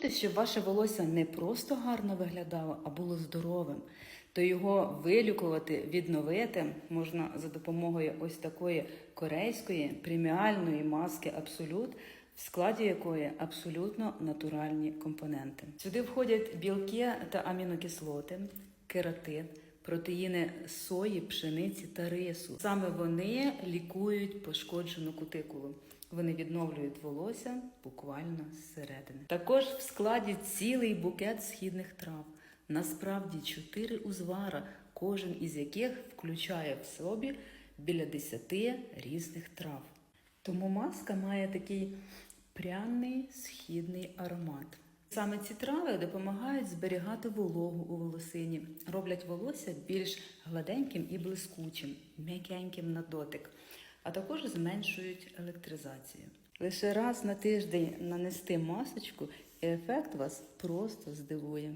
хочете, щоб ваше волосся не просто гарно виглядало, а було здоровим, то його вилікувати, відновити можна за допомогою ось такої корейської преміальної маски Абсолют, в складі якої абсолютно натуральні компоненти. Сюди входять білки та амінокислоти, кератин, протеїни сої, пшениці та рису. Саме вони лікують пошкоджену кутикулу. Вони відновлюють волосся буквально зсередини. Також в складі цілий букет східних трав. Насправді чотири узвара, кожен із яких включає в собі біля десяти різних трав. Тому маска має такий пряний східний аромат. Саме ці трави допомагають зберігати вологу у волосині, роблять волосся більш гладеньким і блискучим, м'якеньким на дотик, а також зменшують електризацію. Лише раз на тиждень нанести масочку, і ефект вас просто здивує.